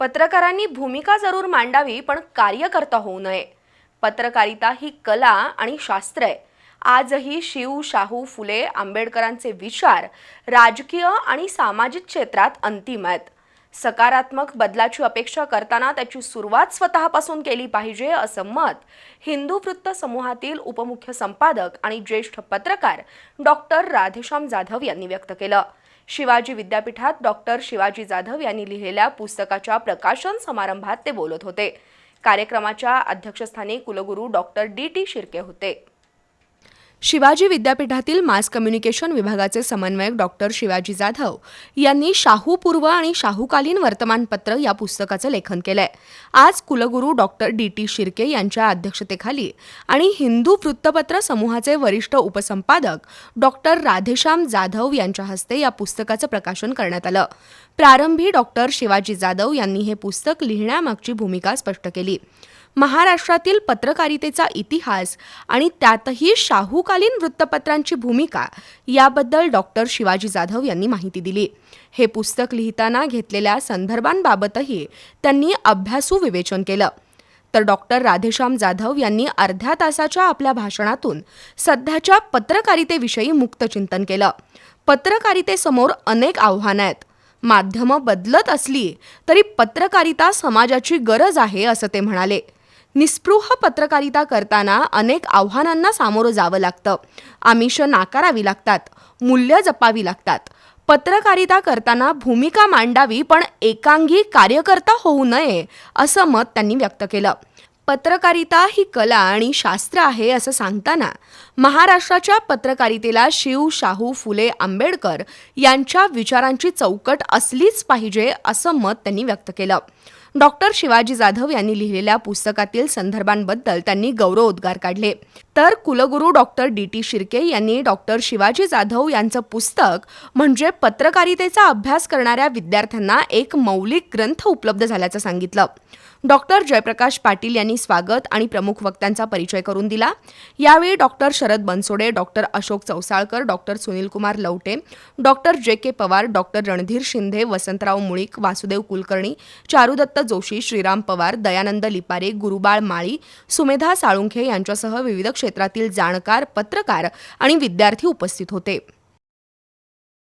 पत्रकारांनी भूमिका जरूर मांडावी पण कार्यकर्ता होऊ नये. पत्रकारिता ही कला आणि शास्त्र आहे. आजही शिव शाहू फुले आंबेडकरांचे विचार राजकीय आणि सामाजिक क्षेत्रात अंतिम आहेत. सकारात्मक बदलाची अपेक्षा करताना त्याची सुरुवात स्वतःपासून केली पाहिजे असं मत हिंदू वृत्त समूहातील उपमुख्य संपादक आणि ज्येष्ठ पत्रकार डॉक्टर राधेश्याम जाधव यांनी व्यक्त केलं. शिवाजी विद्यापीठात डॉक्टर शिवाजी जाधव यांनी लिहिलेल्या पुस्तकाच्या प्रकाशन समारंभात ते बोलत होते. कार्यक्रमाच्या अध्यक्षस्थानी कुलगुरू डॉक्टर डी टी शिर्के होते. शिवाजी विद्यापीठातील मास कम्युनिकेशन विभागाचे समन्वयक डॉक्टर शिवाजी जाधव यांनी शाहूपूर्व आणि शाहूकालीन वर्तमानपत्र या पुस्तकाचं लेखन केलंय. आज कुलगुरू डॉक्टर डी टी शिर्के यांच्या अध्यक्षतेखाली आणि हिंदू वृत्तपत्र समूहाचे वरिष्ठ उपसंपादक डॉक्टर राधेश्याम जाधव यांच्या हस्ते या पुस्तकाचं प्रकाशन करण्यात आलं. प्रारंभी डॉक्टर शिवाजी जाधव यांनी हे पुस्तक लिहिण्यामागची भूमिका स्पष्ट केली. महाराष्ट्रातील पत्रकारितेचा इतिहास आणि त्यातही शाहूकालीन वृत्तपत्रांची भूमिका याबद्दल डॉक्टर शिवाजी जाधव यांनी माहिती दिली. हे पुस्तक लिहिताना घेतलेल्या संदर्भांबाबतही त्यांनी अभ्यासू विवेचन केलं. तर डॉक्टर राधेश्याम जाधव यांनी अर्ध्या तासाच्या आपल्या भाषणातून सध्याच्या पत्रकारितेविषयी मुक्त चिंतन केलं. पत्रकारितेसमोर अनेक आव्हानं आहेत. माध्यमं बदलत असली तरी पत्रकारिता समाजाची गरज आहे असं ते म्हणाले. निस्पृह पत्रकारिता करताना अनेक आव्हानांना सामोरं जावं लागतं. आमिष नाकारावी लागतात. मूल्य जपावी लागतात. पत्रकारिता करताना भूमिका मांडावी पण एकांगी कार्यकर्ता होऊ नये असं मत त्यांनी व्यक्त केलं. पत्रकारिता ही कला आणि शास्त्र आहे असं सांगताना महाराष्ट्राच्या पत्रकारितेला शिव शाहू फुले आंबेडकर यांच्या विचारांची चौकट असलीच पाहिजे असं मत त्यांनी व्यक्त केलं. डॉक्टर शिवाजी जाधव यांनी लिहिलेल्या पुस्तकातील संदर्भांबद्दल त्यांनी गौरवोद्गार काढले. तर कुलगुरू डॉक्टर डी टी शिर्के यांनी डॉक्टर शिवाजी जाधव यांचं पुस्तक म्हणजे पत्रकारितेचा अभ्यास करणाऱ्या विद्यार्थ्यांना एक मौलिक ग्रंथ उपलब्ध झाल्याचं सांगितलं. डॉक्टर जयप्रकाश पाटील यांनी स्वागत आणि प्रमुख वक्त्यांचा परिचय करून दिला. यावेळी doctor Sharad Bansode doctor Ashok Chausalkar doctor Sunilkumar Lavate doctor J K Pawar doctor Randhir Shinde Vasantrao Mulik Vasudev Kulkarni Charudatta Joshi Shriram Pawar Dayanand Lipare Gurubal Mali Sumedha Salunkhe यांच्यासह विविध क्षेत्रातील जाणकार पत्रकार आणि विद्यार्थी उपस्थित होते.